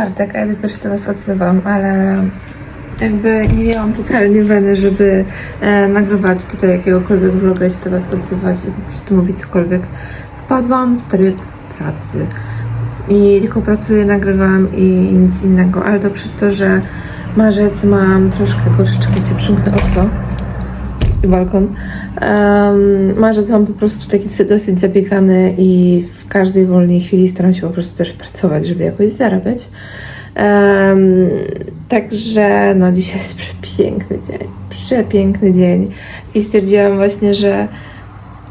czwartek, a ja dopiero się do Was odzywam, ale jakby nie miałam totalnie weny, żeby e, nagrywać tutaj jakiegokolwiek vloga i się do Was odzywać i po prostu mówić cokolwiek. Wpadłam w tryb pracy. I tylko pracuję, nagrywam i nic innego, ale to przez to, że marzec mam troszkę gorszy, czekajcie, przymknę okno balkon. Um, marzec mam po prostu taki dosyć zabiegany i w każdej wolnej chwili staram się po prostu też pracować, żeby jakoś zarabiać. Em, także no dzisiaj jest przepiękny dzień, przepiękny dzień i stwierdziłam właśnie, że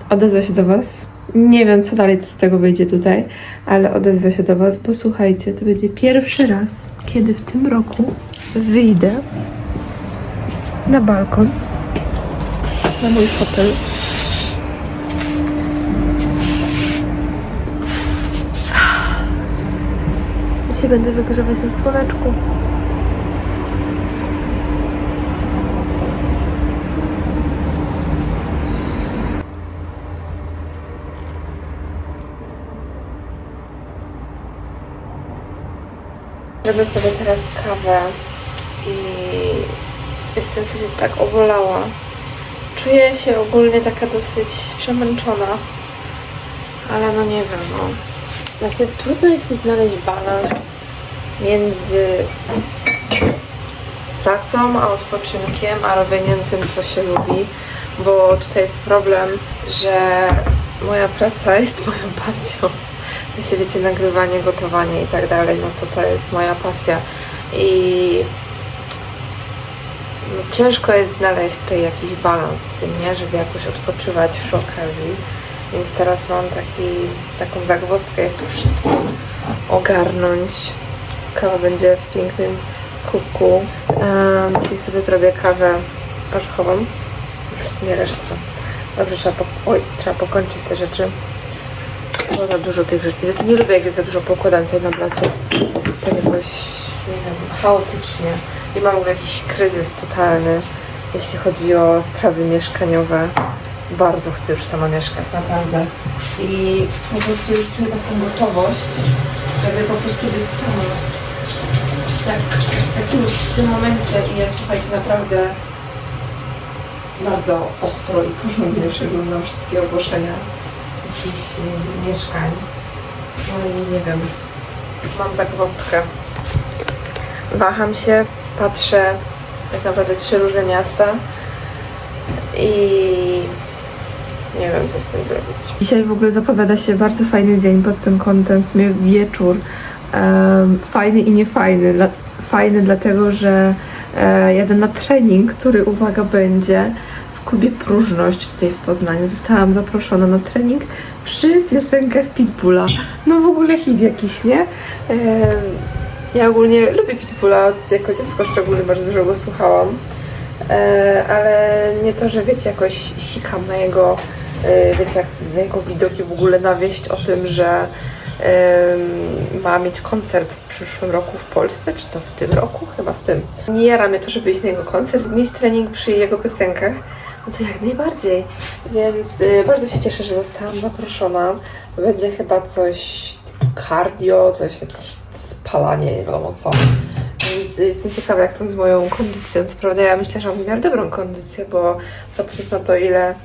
odezwę się do Was. Nie wiem, co dalej z tego wyjdzie tutaj, ale odezwę się do Was, bo słuchajcie, to będzie pierwszy raz, kiedy w tym roku wyjdę na balkon na mój fotel. Dzisiaj będę wygrzewać na słoneczku. Robię sobie teraz kawę i jestem sobie tak obolała. Czuję się ogólnie taka dosyć przemęczona, ale no nie wiem, no. Właśnie trudno jest mi znaleźć balans między pracą, a odpoczynkiem, a robieniem tym, co się lubi, bo tutaj jest problem, że moja praca jest moją pasją. Się wiecie, nagrywanie, gotowanie i tak dalej, no to to jest moja pasja i ciężko jest znaleźć tutaj jakiś balans z tym, nie? Żeby jakoś odpoczywać przy okazji. Więc teraz mam taki, taką zagwozdkę, jak to wszystko ogarnąć. Kawa będzie w pięknym kubku. Um, dzisiaj sobie zrobię kawę orzechową. Już w resztę. Dobrze, trzeba, po, oj, trzeba pokończyć te rzeczy. Bo za dużo tych rzeczy. Nie lubię, jak jest za dużo poukładane tutaj na placu. Jestem jakoś, nie wiem, chaotycznie. I mam w ogóle jakiś kryzys totalny, jeśli chodzi o sprawy mieszkaniowe. Bardzo chcę już sama mieszkać, naprawdę. I po prostu już czuję taką gotowość, żeby po prostu być sama. Tak, tak już w tym momencie i ja słuchajcie, naprawdę bardzo ostro i porządnie przeglądam wszystkie ogłoszenia jakichś mieszkań. No i nie wiem, mam zagwozdkę. Waham się, patrzę tak naprawdę trzy różne miasta i nie wiem, co z tym zrobić. Dzisiaj w ogóle zapowiada się bardzo fajny dzień pod tym kątem, w sumie wieczór. Em, fajny i niefajny. Dla, fajny dlatego, że e, jadę na trening, który, uwaga, będzie w klubie Próżność tutaj w Poznaniu. Zostałam zaproszona na trening przy piosenkach Pitbulla. No w ogóle hit jakiś, nie? Em, ja ogólnie lubię Pitbulla, jako dziecko szczególnie bardzo dużo go słuchałam. E, ale nie to, że wiecie, jakoś sikam na jego, e, wiecie, na jego widoki w ogóle na wieść o tym, że ma mieć koncert w przyszłym roku w Polsce, czy to w tym roku? Chyba w tym. Nie jara mnie to, żeby iść na jego koncert, mieć trening przy jego piosenkach. No to jak najbardziej. Więc y, bardzo się cieszę, że zostałam zaproszona. Będzie chyba coś cardio, coś jakieś spalanie, nie wiadomo co. Więc jestem ciekawa, jak to z moją kondycją. Co prawda ja myślę, że mam w miarę dobrą kondycję, bo patrząc na to, ile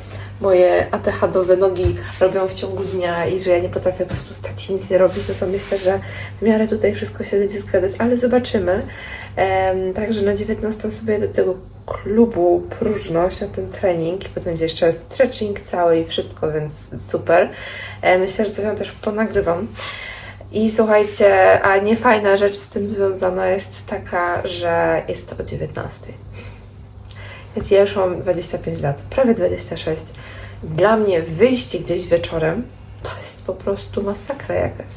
moje ATH-dowe nogi robią w ciągu dnia i że ja nie potrafię po prostu stać i nic nie robić, no to myślę, że w miarę tutaj wszystko się będzie zgadzać, ale zobaczymy. Em, także na 19 sobie do tego klubu próżność na ten trening i potem będzie jeszcze stretching cały i wszystko, więc super. E, myślę, że coś tam też ponagrywam. I słuchajcie, a niefajna rzecz z tym związana jest taka, że jest to o 19. Więc ja już mam 25 lat, prawie 26. Dla mnie wyjście gdzieś wieczorem to jest po prostu masakra jakaś.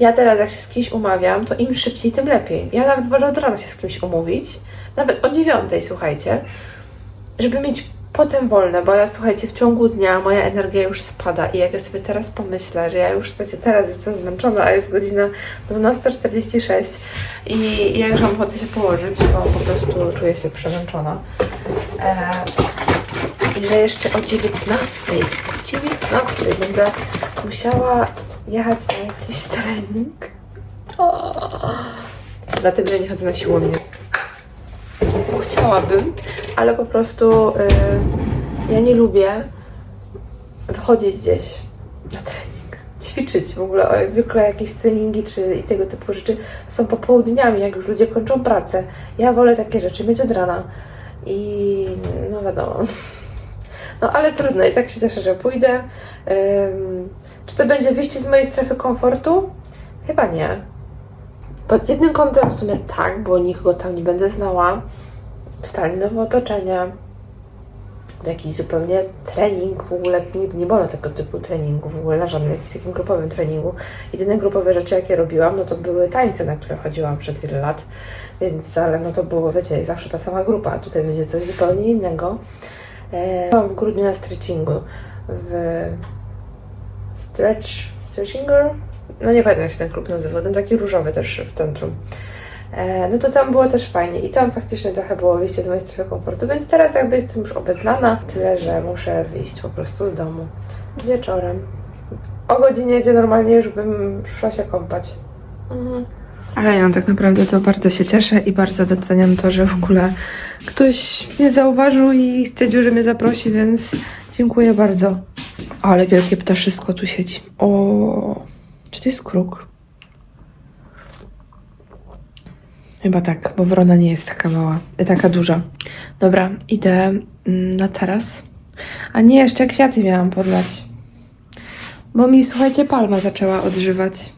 Ja teraz jak się z kimś umawiam, to im szybciej, tym lepiej. Ja nawet wolę od rana się z kimś umówić, nawet o dziewiątej, słuchajcie, żeby mieć potem wolne, bo ja słuchajcie, w ciągu dnia moja energia już spada i jak ja sobie teraz pomyślę, że ja już słuchajcie, teraz jestem zmęczona, a jest godzina 12.46 i ja już mam ochotę się położyć, bo po prostu czuję się przemęczona. Eee, I że jeszcze o 19, o 19 będę musiała jechać na jakiś trening. O, Dlatego ja nie chodzę na siłownię. Bo chciałabym, ale po prostu y, ja nie lubię wychodzić gdzieś na trening, ćwiczyć w ogóle. O, zwykle jakieś treningi czy i tego typu rzeczy są popołudniami, jak już ludzie kończą pracę. Ja wolę takie rzeczy mieć od rana. I no wiadomo. No ale trudno, i tak się cieszę, że pójdę. Czy to będzie wyjście z mojej strefy komfortu? Chyba nie. Pod jednym kątem w sumie tak, bo nikogo tam nie będę znała. Totalnie nowe otoczenie. Jakiś zupełnie trening, w ogóle nigdy nie na tego typu treningu, w ogóle na żadnym jakimś takim grupowym treningu. Jedyne grupowe rzeczy, jakie robiłam, no to były tańce, na które chodziłam przez wiele lat, więc, ale no to było, wiecie, zawsze ta sama grupa, a tutaj będzie coś zupełnie innego. E, byłam w grudniu na stretchingu, w stretch, stretchinger? No nie pamiętam jak się ten klub nazywa, ten taki różowy też w centrum. E, no to tam było też fajnie i tam faktycznie trochę było wyjście z mojej strefy komfortu, więc teraz jakby jestem już obeznana, tyle, że muszę wyjść po prostu z domu wieczorem. O godzinie, gdzie normalnie już bym szła się kąpać. Mhm. Ale ja tak naprawdę to bardzo się cieszę i bardzo doceniam to, że w ogóle ktoś mnie zauważył i stwierdził, że mnie zaprosi, więc dziękuję bardzo. Ale wielkie ptaszysko tu siedzi. O, czy to jest kruk? Chyba tak, bo wrona nie jest taka mała, e, taka duża. Dobra, idę mm, na taras. A nie, jeszcze kwiaty miałam podlać. Bo mi, słuchajcie, palma zaczęła odżywać.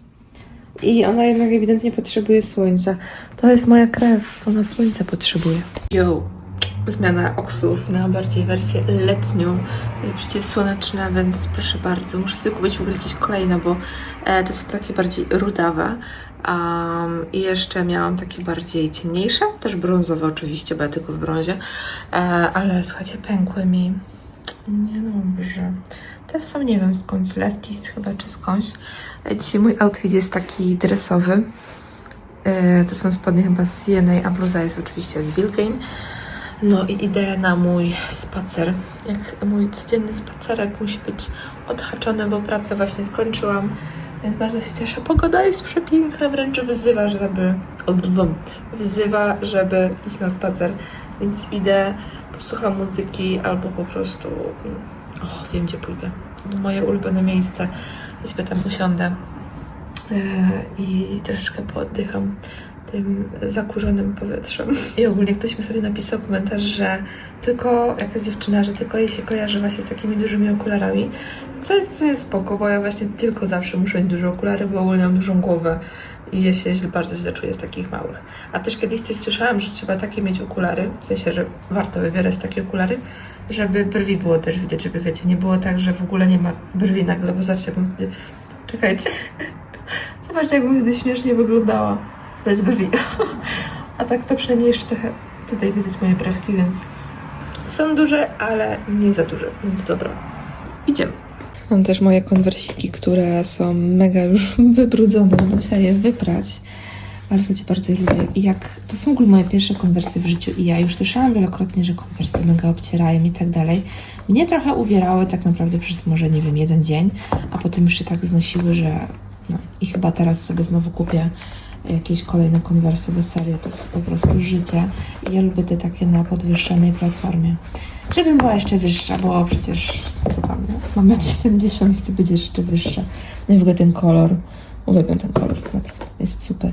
I ona jednak ewidentnie potrzebuje słońca. To jest moja krew, ona słońca potrzebuje. Yo, zmiana oksów na bardziej wersję letnią, przeciwsłoneczna, więc proszę bardzo, muszę sobie kupić w ogóle jakieś kolejne, bo e, to są takie bardziej rudawe. Um, I jeszcze miałam takie bardziej ciemniejsze, też brązowe oczywiście, tylko w brązie, e, ale słuchajcie, pękły mi. Nie dobrze. Te są, nie wiem skąd, z Lefties chyba, czy skądś. E, Dzisiaj mój outfit jest taki dresowy. E, To są spodnie chyba z CNA, a bluza jest oczywiście z Wilgain. No i idę na mój spacer. Jak mój codzienny spacerek musi być odhaczony, bo pracę właśnie skończyłam. Więc bardzo się cieszę. Pogoda jest przepiękna, wręcz wzywa, żeby. Wzywa, żeby iść na spacer. Więc idę, posłucham muzyki albo po prostu. O, wiem gdzie pójdę. Moje ulubione miejsce. I sobie tam usiądę e, i troszeczkę pooddycham tym zakurzonym powietrzem. I ogólnie ktoś mi sobie napisał komentarz, że tylko jakaś dziewczyna, że tylko jej się kojarzy właśnie z takimi dużymi okularami. Co jest w sumie spoko, bo ja właśnie tylko zawsze muszę mieć duże okulary, bo ogólnie mam dużą głowę i ja się źle, bardzo źle czuję w takich małych. A też kiedyś coś słyszałam, że trzeba takie mieć okulary, w sensie, że warto wybierać takie okulary, żeby brwi było też widać, żeby wiecie, nie było tak, że w ogóle nie ma brwi nagle, bo zobaczcie, bym wtedy... Czekajcie. Zobaczcie, jakbym wtedy śmiesznie wyglądała. Bez brwi. A tak to przynajmniej jeszcze trochę tutaj widać moje brewki, więc są duże, ale nie za duże, więc dobra. Idziemy. Mam też moje konwersiki, które są mega już wybrudzone. Muszę je wyprać. Ale słuchajcie, bardzo lubię. I jak to są w ogóle moje pierwsze konwersy w życiu i ja już słyszałam wielokrotnie, że konwersy mega obcierają i tak dalej. Mnie trochę uwierały tak naprawdę przez może, nie wiem, jeden dzień, a potem już się tak znosiły, że no i chyba teraz sobie znowu kupię jakieś kolejne konwersy, bo serio to jest po prostu życie. Ja lubię te takie na podwyższonej platformie. Żebym była jeszcze wyższa, bo przecież co tam, nie? mam lat 70 i chcę być jeszcze wyższa. No i w ogóle ten kolor, uwielbiam ten kolor, naprawdę, jest super.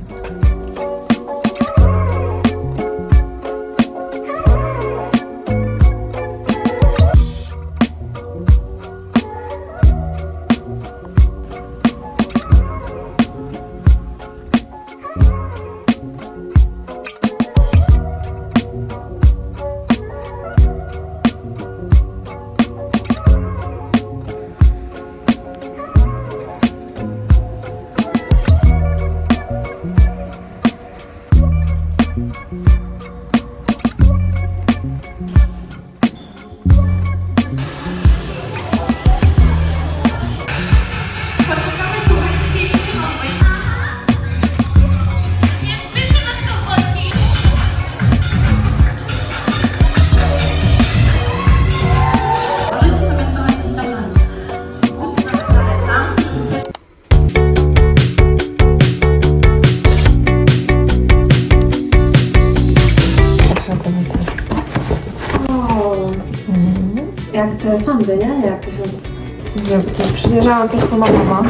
Te sandy, nie? Jak to się nazywa? Nie wiem, to przymierzałam też sama mama,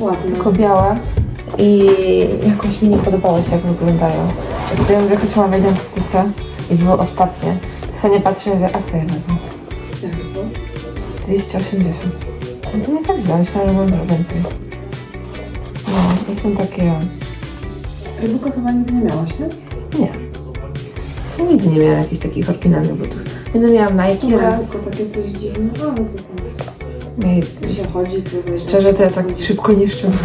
Ładne. tylko białe. I jakoś mi nie podobało się, jak wyglądają. Jak tutaj mówię, choć mam wiedziałam, co chcę i było ostatnie. To sobie nie patrzę i mówię, a co ja wezmę? Jak to? 280. No to nie tak źle, myślałam, że mam dużo więcej. No, to są takie... Reeboka chyba nigdy nie miałaś, nie? Nie. Nigdy nie miałam jakichś takich oryginalnych butów. Jedno miałam Nike Nie, raz. tylko takie coś dziwnego, ale to tam I jak się chodzi, to zajdzie. szczerze to ja tak szybko nie wszczęłam.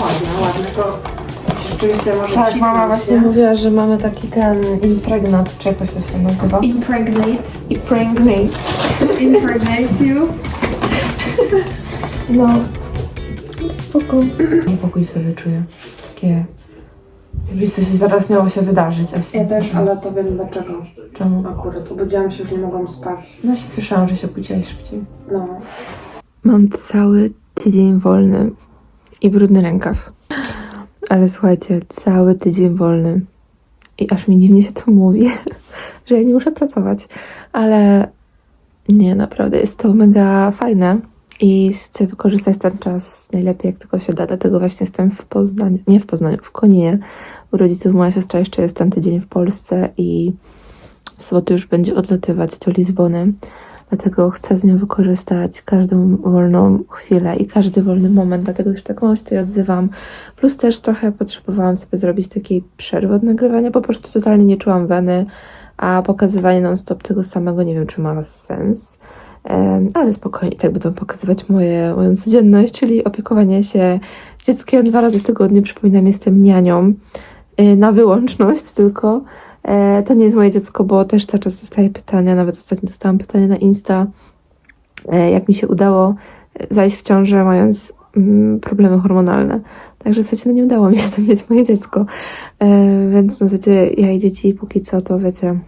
Ładne, ładne, to rzeczywiście może Tak, psiknąć, mama właśnie nie? mówiła, że mamy taki ten impregnat, czy jakoś to się nazywa. Impregnate. Impregnate. Impregnate you. No. Spoko. Niepokój sobie czuję. Takie... Jakby coś zaraz miało się wydarzyć. A się Ja też, ale to wiem dlaczego. Czemu? Akurat obudziłam się, już nie mogłam spać. No się słyszałam, że się obudziłaś szybciej. No. Mam cały tydzień wolny i brudny rękaw. Ale słuchajcie, cały tydzień wolny. I aż mi dziwnie się to mówi, że ja nie muszę pracować. Ale nie, naprawdę jest to mega fajne i chcę wykorzystać ten czas najlepiej, jak tylko się da. Dlatego właśnie jestem w Poznaniu, nie w Poznaniu, w Koninie. U rodziców moja siostra jeszcze jest ten tydzień w Polsce i w sobotę już będzie odlatywać do Lizbony. Dlatego chcę z nią wykorzystać każdą wolną chwilę i każdy wolny moment, dlatego już tak mało się tutaj odzywam. Plus też trochę potrzebowałam sobie zrobić takiej przerwy od nagrywania, po prostu totalnie nie czułam weny, a pokazywanie non-stop tego samego nie wiem, czy ma sens. Ale spokojnie, tak będą pokazywać moje, moją codzienność, czyli opiekowanie się dzieckiem dwa razy w tygodniu. Przypominam, jestem nianią y, na wyłączność tylko. E, To nie jest moje dziecko, bo też cały czas dostaję pytania, nawet ostatnio dostałam pytanie na Insta, e, jak mi się udało e, zajść w ciążę, mając mm, problemy hormonalne. Także w zasadzie no nie udało mi się, to nie jest moje dziecko. E, Więc w zasadzie ja i dzieci póki co to wiecie,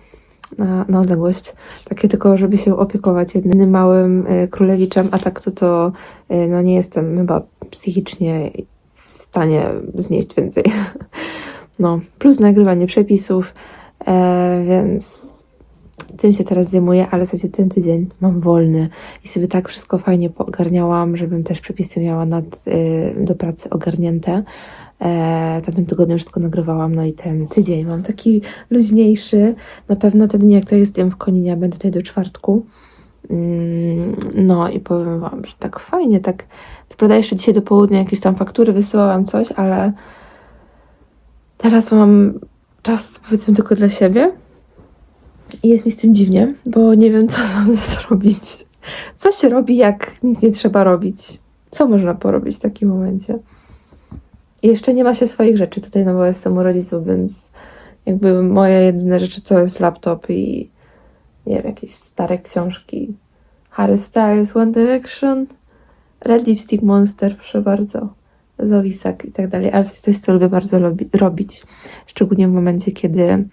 na, na odległość. Takie tylko, żeby się opiekować jednym małym e, królewiczem, a tak to to e, no nie jestem chyba psychicznie w stanie znieść więcej. No, plus nagrywanie przepisów, e, więc tym się teraz zajmuję, ale zasadzie ten tydzień mam wolny i sobie tak wszystko fajnie poogarniałam, żebym też przepisy miała nad, e, do pracy ogarnięte. E, w tym tygodniu już tylko nagrywałam, no i ten tydzień mam taki luźniejszy. Na pewno ten jak to jestem w Koninie, będę tutaj do czwartku. Mm, No i powiem Wam, że tak fajnie, tak. Co prawda jeszcze dzisiaj do południa jakieś tam faktury wysyłałam coś, ale teraz mam czas powiedzmy tylko dla siebie. I jest mi z tym dziwnie, bo nie wiem, co mam zrobić. Co się robi, jak nic nie trzeba robić? Co można porobić w takim momencie? Jeszcze nie ma się swoich rzeczy tutaj, no bo jestem u rodziców, więc jakby moje jedyne rzeczy to jest laptop i nie wiem, jakieś stare książki. Harry Styles, One Direction, Red Lipstick Monster, proszę bardzo, Zoisak i tak dalej. Ale jest co lubię bardzo robi- robić. Szczególnie w momencie, kiedy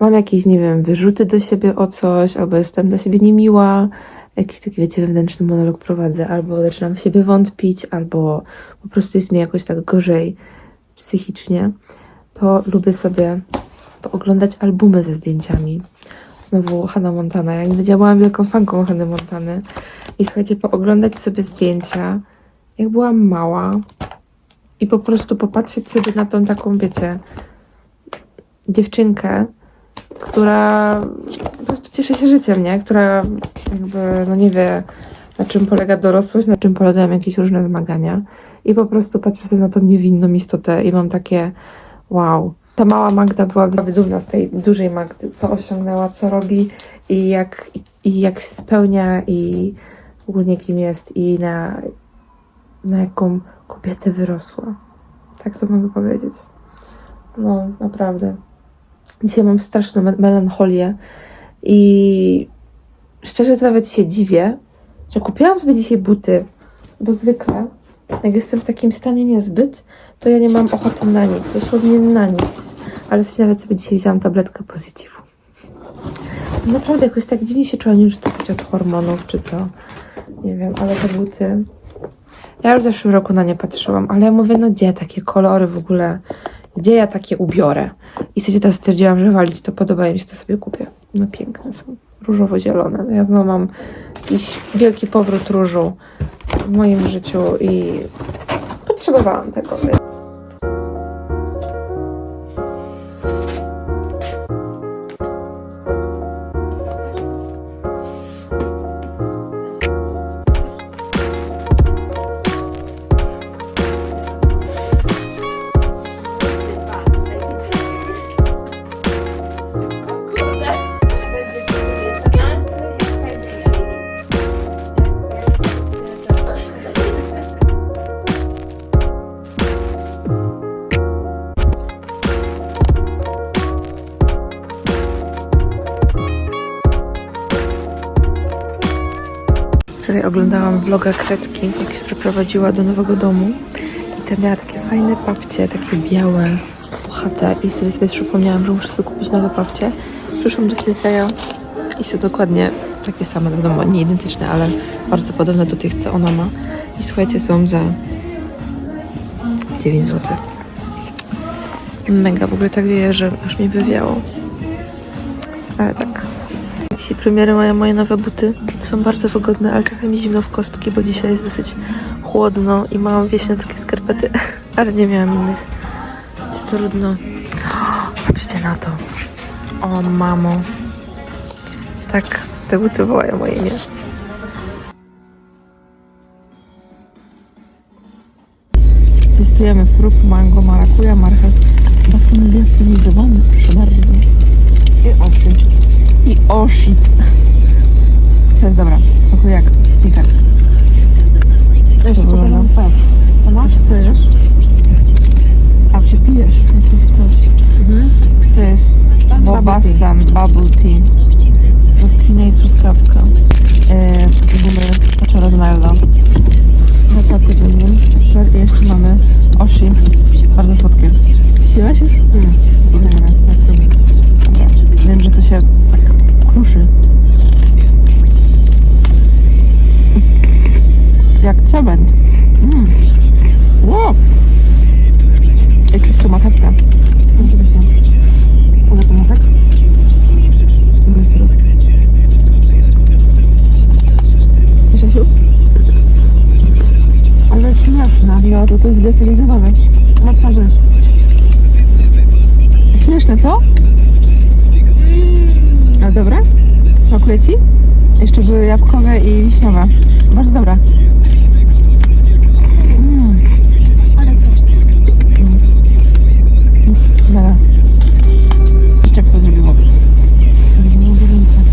mam jakieś, nie wiem, wyrzuty do siebie o coś, albo jestem dla siebie niemiła, jakiś taki, wiecie, wewnętrzny monolog prowadzę, albo zaczynam w siebie wątpić, albo po prostu jest mi jakoś tak gorzej psychicznie, to lubię sobie pooglądać albumy ze zdjęciami. Znowu Hannah Montana. Ja nie byłam wielką fanką Hannah Montany. I słuchajcie, pooglądać sobie zdjęcia, jak byłam mała i po prostu popatrzeć sobie na tą taką, wiecie, dziewczynkę, która po prostu cieszy się życiem, nie? Która jakby, no nie wie, na czym polega dorosłość, na czym polegają jakieś różne zmagania. I po prostu patrzę sobie na tą niewinną istotę i mam takie wow. Ta mała Magda byłaby dumna z tej dużej Magdy, co osiągnęła, co robi i jak, i, i jak się spełnia i ogólnie kim jest i na, na jaką kobietę wyrosła. Tak to mogę powiedzieć. No, naprawdę. Dzisiaj mam straszną me- melancholię i szczerze nawet się dziwię, że kupiłam sobie dzisiaj buty, bo zwykle jak jestem w takim stanie niezbyt, to ja nie mam ochoty na nic, dosłownie na nic. Ale sobie nawet sobie dzisiaj wzięłam tabletkę pozytywu. Naprawdę jakoś tak dziwnie się czułam, nie wiem, czy to coś od hormonów, czy co. Nie wiem, ale te buty... Ja już w zeszłym roku na nie patrzyłam, ale ja mówię, no gdzie takie kolory w ogóle, gdzie ja takie ubiorę? I sobie teraz stwierdziłam, że walić to podoba mi się, to sobie kupię. No piękne są. Różowo-zielone. Ja znowu mam jakiś wielki powrót różu w moim życiu i potrzebowałam tego. Oglądałam vloga Kretki, jak się przeprowadziła do nowego domu. I tam miała takie fajne papcie, takie białe, puchate. I wtedy sobie przypomniałam, że muszę sobie kupić nowe papcie. Przyszłam do Sinseya i są dokładnie takie same, wiadomo, nie identyczne, ale bardzo podobne do tych, co ona ma. I słuchajcie, są za 9 zł. Mega, w ogóle tak wieje, że aż mi wywiało. Ale tak, Dzisiaj premiery mają moje nowe buty. Są bardzo wygodne, ale trochę mi zimno w kostki, bo dzisiaj jest dosyć chłodno i mam wieśniackie skarpety, ale nie miałam innych. Jest trudno. Patrzcie na to. O mamo. Tak, te buty wołają moje imię. Testujemy frup, mango, marakuja, marchew. Baton liofilizowany, proszę bardzo. I oszy. I o shit. To jest dobra. Smakuje jak snickers. Jeszcze pokażę twarz. Co masz? Chcesz? A czy pijesz jakieś coś? To jest Bobassan Bubble Tea. Brzoskwinia i truskawka. Yy, Będziemy poczęły Ronaldo. Zataty będą. Super. I jeszcze mamy Oshi. Bardzo słodkie. Piłaś już? Nie. Spróbujemy. Dobra. Wiem, że to się tak kruszy. Jak cement. Mm. Wow. I czystą marchewkę. Oczywiście. Mogę to jechać? Dobry syrop. Asiu? Ale śmieszne. No, to to jest liofilizowane. Mocno gryź. Śmieszne, co? Dobre? Smakuje ci? Jeszcze były jabłkowe i wiśniowe. Bardzo dobre. Mm. Mm. Mega. Czek to zrobiło. Weźmiemy ręce.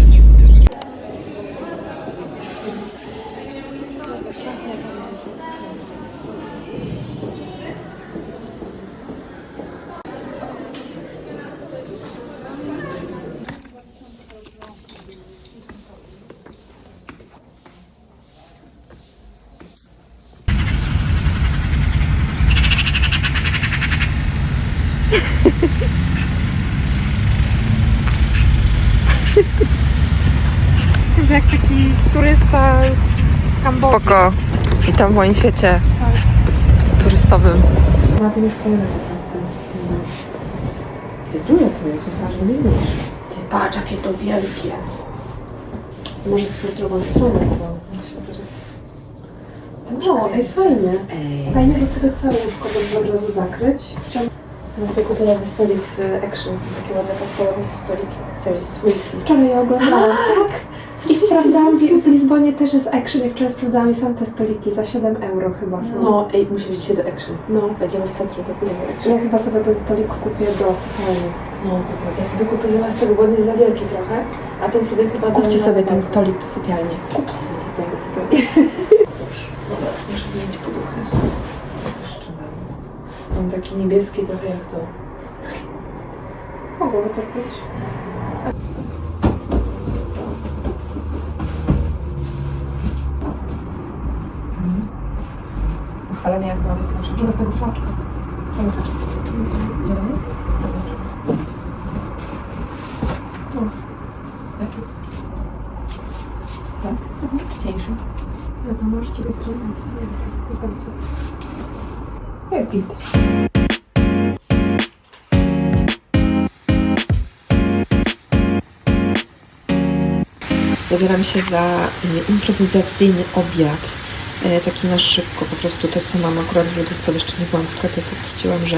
Jak taki turysta z, z Kambodży. Spoko. Witam w moim świecie turystowym. Na tym już powinno pracy. Duże to jest, myślałam, że nie wiesz. Ty patrz, jakie to wielkie. Może z drugą stronę to. Myślę, zaraz... No, ej, fajnie. Fajnie, bo sobie całe łóżko można od razu zakryć. Chciałam... Na sobie kupiony stolik w Action, są takie ładne pastelowe stoliki. Sorry, sweetki. Wczoraj je oglądałam. tak. Sprawdzałam, w, w Lizbonie też jest Action i wczoraj sprawdzałam i są te stoliki za 7 euro chyba są. No, ej, musi być dzisiaj do action. no. Będziemy w centrum, to Że action. ja chyba sobie ten stolik kupię do sypialni. No, ja sobie kupię zamiast tego, bo on jest za wielki trochę, a ten sobie chyba... Kupcie sobie ten stolik do sypialni. Kupcie sobie ten stolik do sypialni. Cóż, dobra, muszę zmienić poduchy. Jeszcze dam. Mam taki niebieski trochę jak to. Mogłoby też być. Ustalenie jak to ma być nasze. Żeby z tego flaczka. Zielony? Zobacz. Tu. Jaki? Tak? Czy cieńszy? No to masz z drugiej strony. Nie. To jest git. Zabieram się za improwizacyjny obiad. E, Taki na szybko, po prostu to, co mam akurat w lodówce, jeszcze nie byłam w sklepie, to stwierdziłam, że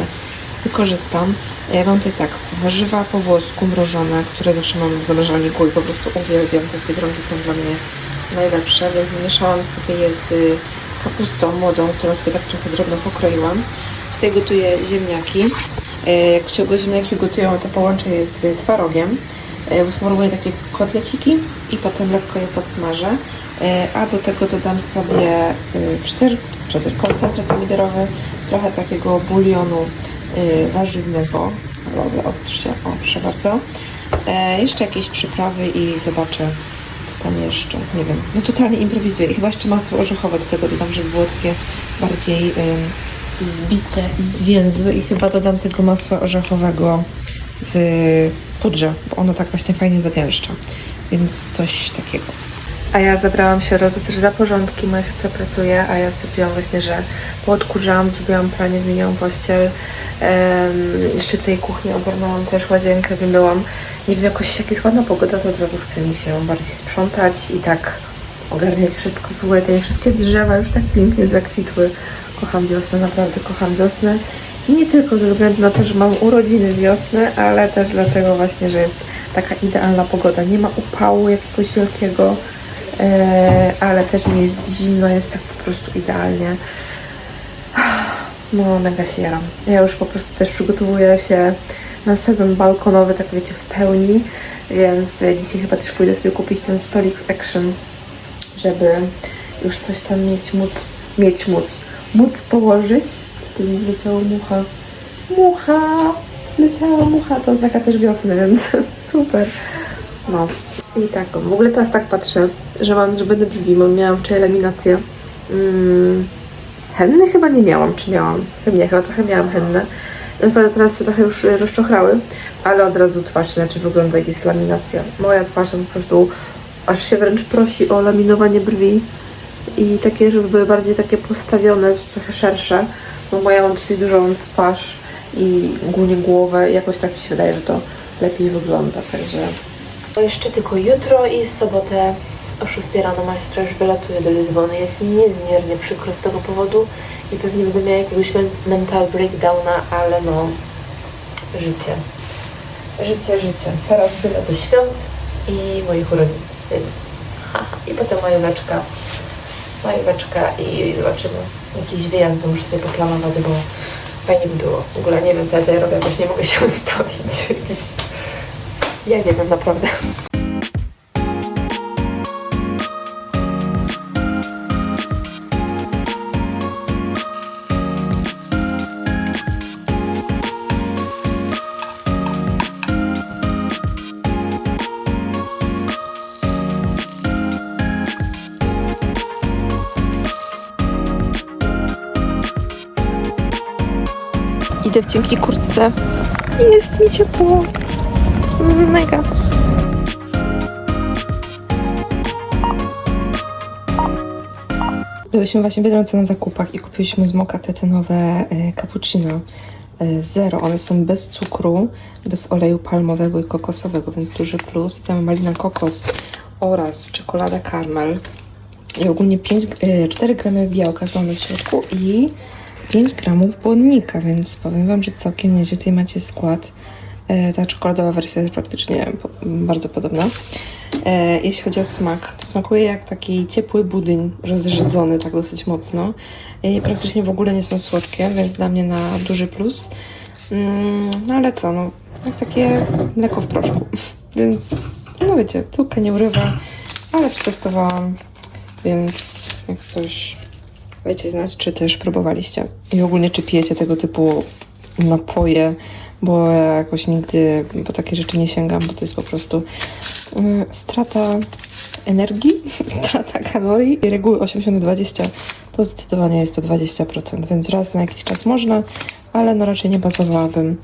wykorzystam. Ja mam tutaj tak, warzywa po włosku mrożone, które zawsze mam w zamrażalniku i po prostu uwielbiam. Te Biedronki są dla mnie najlepsze, więc zmieszałam sobie je z kapustą młodą, którą sobie tak trochę drobno pokroiłam. Tutaj gotuję ziemniaki. E, Jak ziemniaki gotują, to połączę je z twarogiem. E, Usmaruję takie kotleciki i potem lekko je podsmażę. E, A do tego dodam sobie przecież, przecież koncentrat pomidorowy, trochę takiego bulionu y, warzywnego. Robię ostrze, o proszę bardzo. E, Jeszcze jakieś przyprawy i zobaczę, co tam jeszcze. Nie wiem. No totalnie improwizuję. I chyba jeszcze masło orzechowe do tego dodam, żeby było takie bardziej zbite i zwięzłe. I chyba dodam tego masła orzechowego w pudrze, bo ono tak właśnie fajnie zagęszcza. Więc coś takiego. A ja zabrałam się Rozy też za porządki, moja siostra pracuje, a ja stwierdziłam właśnie, że poodkurzałam, zrobiłam pranie, zmieniłam pościel. Em, jeszcze tutaj kuchnię ogarnęłam też, łazienkę wymyłam. Nie wiem, jakoś jak jest ładna pogoda, to od razu chce mi się bardziej sprzątać i tak ogarniać wszystko. W ogóle te wszystkie drzewa już tak pięknie zakwitły. Kocham wiosnę, naprawdę kocham wiosnę. I nie tylko ze względu na to, że mam urodziny wiosny, ale też dlatego właśnie, że jest taka idealna pogoda. Nie ma upału jakiegoś wielkiego, ale też nie jest zimno, jest tak po prostu idealnie. No, mega się jaram. Ja już po prostu też przygotowuję się na sezon balkonowy, tak wiecie, w pełni, więc e, dzisiaj chyba też pójdę sobie kupić ten stolik Action, żeby już coś tam mieć, móc, mieć, móc, móc położyć. Co tu mi wleciała mucha? Mucha! Leciała mucha, to oznaka też wiosny, więc super. No i tak, w ogóle teraz tak patrzę, że mam zrobione brwi, bo miałam wczoraj laminację. Mm, henny chyba nie miałam, czy miałam? Chyba nie, chyba trochę miałam hennę. Naprawdę teraz się trochę już rozczochrały, ale od razu twarz inaczej wygląda, jak jest laminacja. Moja twarz po prostu aż się wręcz prosi o laminowanie brwi i takie, żeby były bardziej takie postawione, trochę szersze, bo moja mam dosyć dużą twarz i głównie głowę, jakoś tak mi się wydaje, że to lepiej wygląda, także... To jeszcze tylko jutro i w sobotę o 6 rano maestra już wylatuje do Lizbony. Jest mi niezmiernie przykro z tego powodu i pewnie będę miała jakiegoś men- mental breakdowna, ale no, życie. Życie, życie. Teraz byle do świąt i moich urodzin, więc haha. I potem majóweczka, majóweczka i zobaczymy. Jakiś wyjazd muszę sobie poplanować, bo fajnie by było. W ogóle nie wiem, co ja tutaj robię, jakoś nie mogę się ustawić. Idę w cienkiej kurtce i jest mi ciepło. Mega. Byłyśmy właśnie w na zakupach i kupiliśmy z Mokate te nowe e, cappuccino e, zero. One są bez cukru, bez oleju palmowego i kokosowego, więc duży plus. I tam malina kokos oraz czekolada karmel. I ogólnie 5, e, 4 gramy białka w środku i 5 gramów błonnika, więc powiem Wam, że całkiem nieźle tutaj macie skład. E, Ta czekoladowa wersja jest praktycznie bardzo podobna. E, Jeśli chodzi o smak, to smakuje jak taki ciepły budyń rozrzedzony tak dosyć mocno. I praktycznie w ogóle nie są słodkie, więc dla mnie na duży plus. Mm, No ale co, no jak takie mleko w proszku. Więc no wiecie, tyłka nie urywa, ale przetestowałam, więc jak coś Dajcie znać, czy też próbowaliście. I ogólnie, czy pijecie tego typu napoje, bo ja jakoś nigdy po takie rzeczy nie sięgam, bo to jest po prostu mm, strata energii, strata kalorii i reguły 80-20 to zdecydowanie jest to 20%, więc raz na jakiś czas można, ale no raczej nie bazowałabym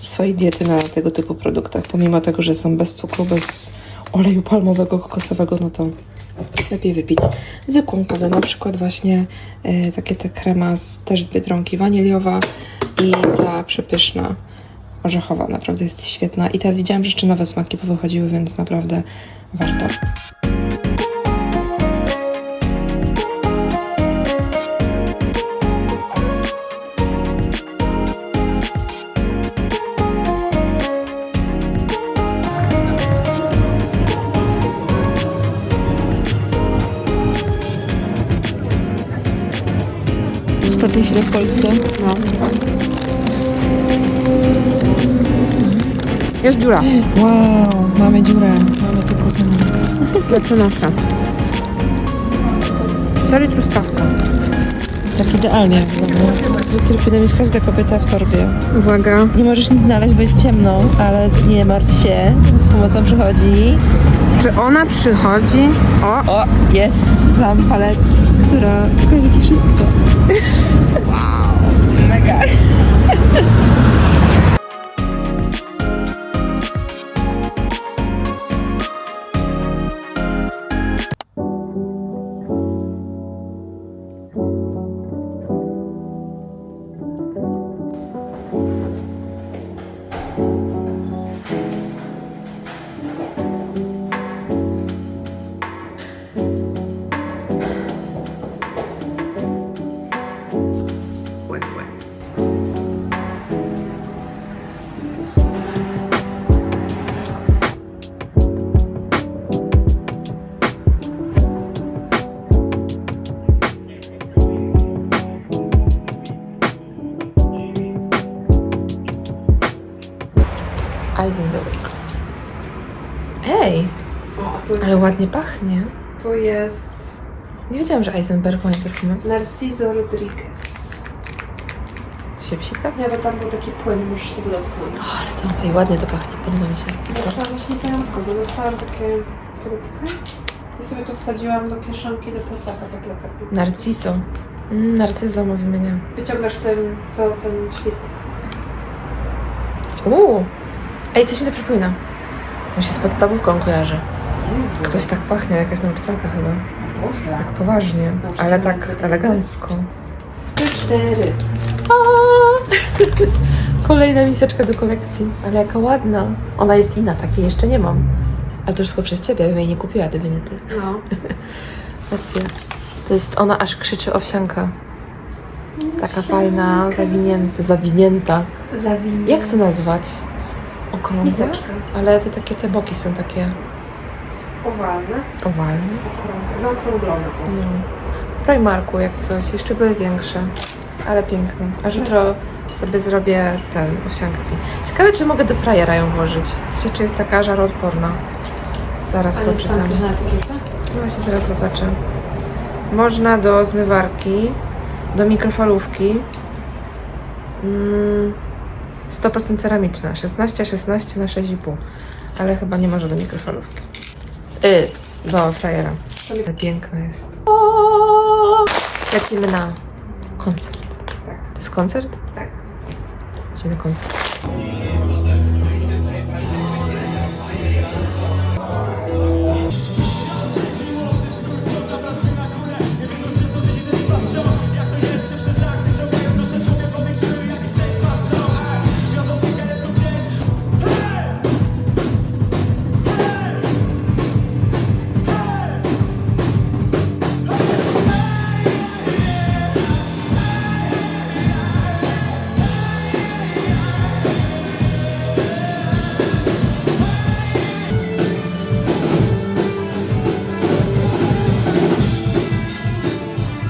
swojej diety na tego typu produktach, pomimo tego, że są bez cukru, bez oleju palmowego, kokosowego, no to lepiej wypić zwykłą wodę, na przykład właśnie e, takie te krema z, też z Biedronki waniliowa i ta przepyszna orzechowa, naprawdę jest świetna i teraz widziałam, że jeszcze nowe smaki powychodziły, więc naprawdę warto. Ostatniej chwili w Polsce. No. Jest dziura. Wow, mamy dziurę. Mamy kochane. Ja przenoszę. Ser i truskawka. Tak idealnie wygląda. Że powinna mieć każda kobieta w torbie. Uwaga. Nie możesz nic znaleźć, bo jest ciemno, ale nie martw się. Z pomocą przychodzi. Czy ona przychodzi? O, O, jest tam palet, która pokaże ci wszystko. Wow, mega. Ładnie pachnie. tu jest Nie wiedziałam, że Eisenberg mają taki no. Narciso Rodriguez. Się psika? Nie, bo tam był taki płyn, możesz sobie dotknąć. O, ale to, ej, ładnie to pachnie, podoba mi się. Dostałam właśnie pamiątkę, bo dostałam takie próbkę i sobie to wsadziłam do kieszonki, do plecaka, to plecak. Narciso. Mm, narcyzo mówimy, nie. Wyciągasz ten, to, ten świstek. Uuu. Ej, coś mi to przypomina. On się z podstawówką kojarzy. Ktoś tak pachnie, jakaś nauczycielka chyba. Tak poważnie, ale tak elegancko. Cztery. Kolejna miseczka do kolekcji, ale jaka ładna. Ona jest inna, takiej jeszcze nie mam. Ale to wszystko przez ciebie, ja bym jej nie kupiła, gdyby nie ty. No. To jest, ona aż krzyczy owsianka. Taka fajna, zawinięta. zawinięta. Zawin. Jak to nazwać? Okrągła? Miseczka. Ale te takie, te boki są takie Owalne. owalne. Okrąg... Zaokrąglone. No. W Primarku jak coś, jeszcze były większe, ale piękne. A jutro sobie zrobię ten, owsianki. Ciekawe, czy mogę do frajera ją włożyć. W sensie, czy jest taka żaroodporna. Zaraz A jest poczytam. tam coś na etykiecie? No właśnie, zaraz zobaczę. Można do zmywarki, do mikrofalówki. Mm, 100% ceramiczna. 16, 16 na 6,5. Ale chyba nie może do mikrofalówki. Y, do frajera. Ale piękna jest. Lecimy na koncert. Tak. To jest koncert? Tak. Lecimy na koncert.